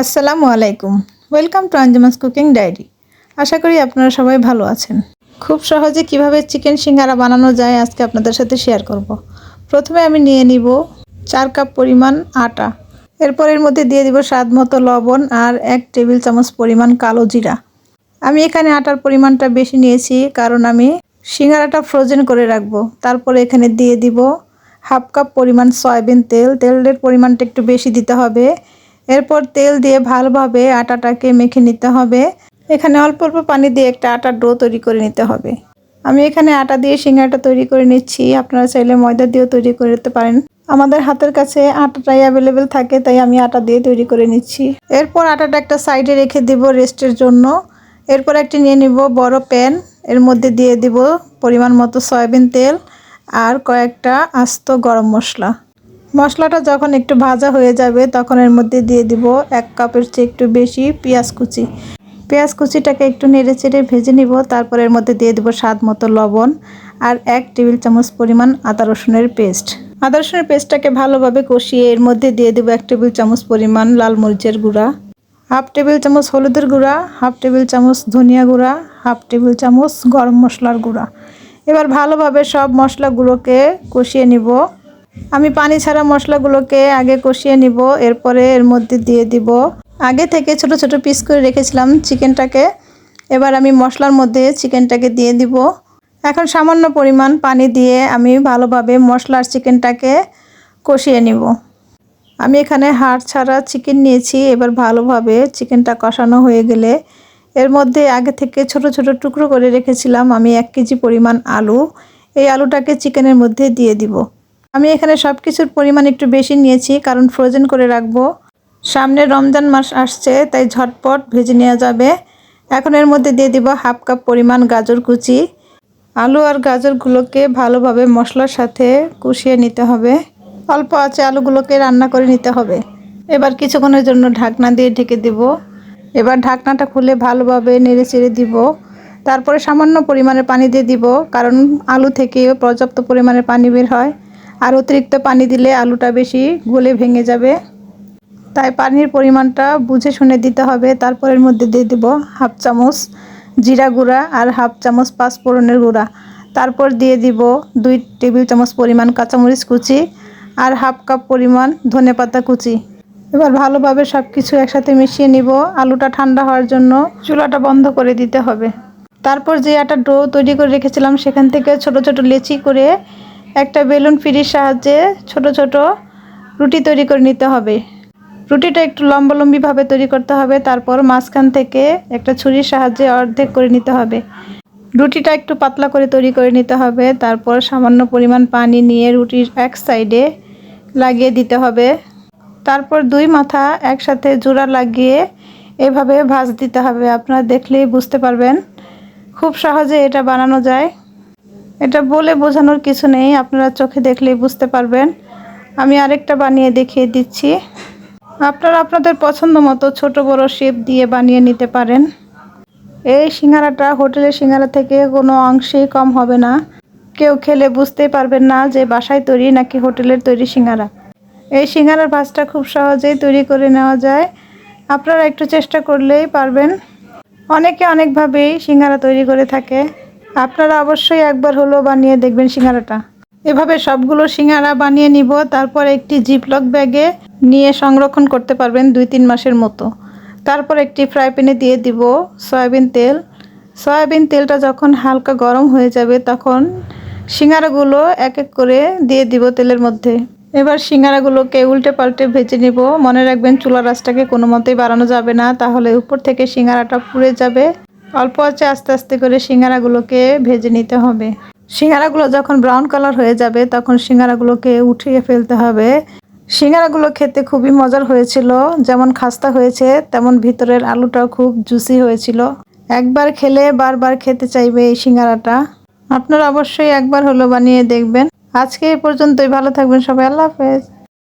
আসসালামু আলাইকুম। Welcome to Anjuma's cooking diary আশা করি আপনারা সবাই ভালো আছেন। খুব সহজে কীভাবে চিকেন সিঙ্গারা বানানো যায় আজকে আপনাদের সাথে শেয়ার করব। প্রথমে আমি নিয়ে নিব চার কাপ পরিমাণ আটা। এরপর এর মধ্যে দিয়ে দিব স্বাদ মতো লবণ আর এক টেবিল চামচ পরিমাণ কালো জিরা। আমি এখানে আটার পরিমাণটা বেশি নিয়েছি, কারণ আমি সিঙ্গারাটা ফ্রোজেন করে রাখব। তারপরে এখানে দিয়ে দিব হাফ কাপ পরিমাণ সয়াবিন তেল। তেলের পরিমাণটা একটু বেশি দিতে হবে। এরপর তেল দিয়ে ভালোভাবে আটাটাকে মেখে নিতে হবে। এখানে অল্প অল্প পানি দিয়ে একটা আটার ডো তৈরি করে নিতে হবে। আমি এখানে আটা দিয়ে সিঙ্গারাটা তৈরি করে নিচ্ছি। আপনারা চাইলে ময়দা দিয়েও তৈরি করে নিতে পারেন। আমাদের হাতের কাছে আটাটাই অ্যাভেলেবেল থাকে, তাই আমি আটা দিয়ে তৈরি করে নিচ্ছি। এরপর আটাটা একটা সাইডে রেখে দিব রেস্টের জন্য। এরপর একটি নিয়ে নিব বড় প্যান। এর মধ্যে দিয়ে দিব পরিমাণ মতো সয়াবিন তেল আর কয়েকটা আস্ত গরম মশলা। মশলাটা যখন একটু ভাজা হয়ে যাবে, তখন এর মধ্যে দিয়ে দিব এক কাপের চেয়ে একটু বেশি পেঁয়াজ কুচি। পেঁয়াজ কুচিটাকে একটু নেড়ে চেড়ে ভেজে নিব, তারপর এর মধ্যে দিয়ে দিব স্বাদ মতো লবণ আর এক টেবিল চামচ পরিমাণ আদা রসুনের পেস্ট। আদা রসুনের পেস্টটাকে ভালোভাবে কষিয়ে এর মধ্যে দিয়ে দেবো এক টেবিল চামচ পরিমাণ লাল মরিচের গুঁড়া, হাফ টেবিল চামচ হলুদের গুঁড়া, হাফ টেবিল চামচ ধনিয়া গুঁড়া, হাফ টেবিল চামচ গরম মশলার গুঁড়া। এবার ভালোভাবে সব মশলাগুলোকে কষিয়ে নিব। আমি পানি ছাড়া মশলাগুলোকে আগে কষিয়ে নিব, এরপরে এর মধ্যে দিয়ে দিব। আগে থেকে ছোট ছোট পিস করে রেখেছিলাম চিকেনটাকে। এবার আমি মশলার মধ্যে চিকেনটাকে দিয়ে দিব। এখন সামান্য পরিমাণ পানি দিয়ে আমি ভালোভাবে মশলার চিকেনটাকে কষিয়ে নিব। আমি এখানে হাড় ছাড়া চিকেন নিয়েছি, এবার ভালোভাবে চিকেনটা কষানো হয়ে গেলে এর মধ্যে আগে থেকে ছোট ছোট টুকরো করে রেখেছিলাম আমি এক কেজি পরিমাণ আলু। এই আলুটাকে চিকেনের মধ্যে দিয়ে দিব। আমি এখানে সব কিছুর পরিমাণ একটু বেশি নিয়েছি, কারণ ফ্রোজেন করে রাখব। সামনে রমজান মাস আসছে, তাই ঝটপট ভেজে নেওয়া যাবে। এখন এর মধ্যে দিয়ে দিব হাফ কাপ পরিমাণ গাজর কুচি। আলু আর গাজরগুলোকে ভালোভাবে মশলার সাথে কষিয়ে নিতে হবে। অল্প আছে আলুগুলোকে রান্না করে নিতে হবে। এবার কিছুক্ষণের জন্য ঢাকনা দিয়ে ঢেকে দিব। এবার ঢাকনাটা খুলে ভালোভাবে নেড়ে চেড়ে দিব। তারপরে সামান্য পরিমাণে পানি দিয়ে দিব, কারণ আলু থেকেও পর্যাপ্ত পরিমাণে পানি বের হয়। আর অতিরিক্ত পানি দিলে আলুটা বেশি গলে ভেঙে যাবে। তাই পানির পরিমাণটা বুঝে শুনে দিতে হবে। তারপরের মধ্যে দিয়ে দিব হাফ চামচ জিরা গুঁড়া আর হাফ চামচ পাঁচফোড়নের গুঁড়া। তারপর দিয়ে দিব দুই টেবিল চামচ পরিমাণ কাঁচামরিচ কুচি আর হাফ কাপ পরিমাণ ধনে পাতা কুচি। এবার ভালোভাবে সব কিছু একসাথে মিশিয়ে নিব। আলুটা ঠান্ডা হওয়ার জন্য চুলাটা বন্ধ করে দিতে হবে। তারপর যে আটা ডো তৈরি করে রেখেছিলাম, সেখান থেকে ছোট ছোট লেচি করে একটা বেলুন ফিরির সাহায্যে ছোট ছোট রুটি তৈরি করে নিতে হবে। রুটিটা একটু লম্বালম্বিভাবে তৈরি করতে হবে, তারপর মাঝখান থেকে একটা ছুরির সাহায্যে অর্ধেক করে নিতে হবে। রুটিটা একটু পাতলা করে তৈরি করে নিতে হবে, তারপর সামান্য পরিমাণ পানি নিয়ে রুটির এক সাইডে লাগিয়ে দিতে হবে। তারপর দুই মাথা একসাথে জোড়া লাগিয়ে এভাবে ভাজ দিতে হবে। আপনারা দেখলেই বুঝতে পারবেন খুব সহজে এটা বানানো যায়। এটা বলে বোঝানোর কিছু নেই, আপনারা চোখে দেখলেই বুঝতে পারবেন। আমি আরেকটা বানিয়ে দেখিয়ে দিচ্ছি। আপনারা আপনাদের পছন্দ মতো ছোট বড় শেপ দিয়ে বানিয়ে নিতে পারেন। এই সিঙ্গারাটা হোটেলের সিঙ্গারা থেকে কোনো অংশেই কম হবে না। কেউ খেলে বুঝতেই পারবেন না যে বাসায় তৈরি নাকি হোটেলের তৈরি সিঙ্গারা। এই সিঙ্গারার ভাজটা খুব সহজেই তৈরি করে নেওয়া যায়। আপনারা একটু চেষ্টা করলেই পারবেন। অনেকে অনেকভাবেই সিঙ্গারা তৈরি করে থাকে। আপনারা অবশ্যই একবার হলো বানিয়ে দেখবেন সিঙ্গারাটা। এভাবে সবগুলো সিঙ্গারা বানিয়ে নিব, তারপর একটি জিপলক ব্যাগে নিয়ে সংরক্ষণ করতে পারবেন দুই তিন মাসের মতো। তারপর একটি ফ্রাই প্যানে দিয়ে দিব সয়াবিন তেল। সয়াবিন তেলটা যখন হালকা গরম হয়ে যাবে, তখন সিঙ্গারাগুলো এক এক করে দিয়ে দিব তেলের মধ্যে। এবার সিঙ্গারাগুলোকে উল্টে পাল্টে ভেজে নিব। মনে রাখবেন চুলা রাসটাকে কোনো মতেই বাড়ানো যাবে না, তাহলে উপর থেকে সিঙ্গারাটা পুড়ে যাবে। অল্প আছে আস্তে আস্তে করে সিঙ্গারাগুলোকে ভেজে নিতে হবে। সিঙ্গারাগুলো যখন ব্রাউন কালার হয়ে যাবে, তখন সিঙ্গারাগুলোকে উঠিয়ে ফেলতে হবে। সিঙ্গারাগুলো খেতে খুবই মজার হয়েছিল। যেমন খাস্তা হয়েছে, তেমন ভিতরের আলুটাও খুব জুসি হয়েছিল। একবার খেলে বারবার খেতে চাইবে এই সিঙ্গারাটা। আপনারা অবশ্যই একবার হলো বানিয়ে দেখবেন। আজকে এই পর্যন্তই। ভালো থাকবেন সবাই। আল্লাহ হাফেজ।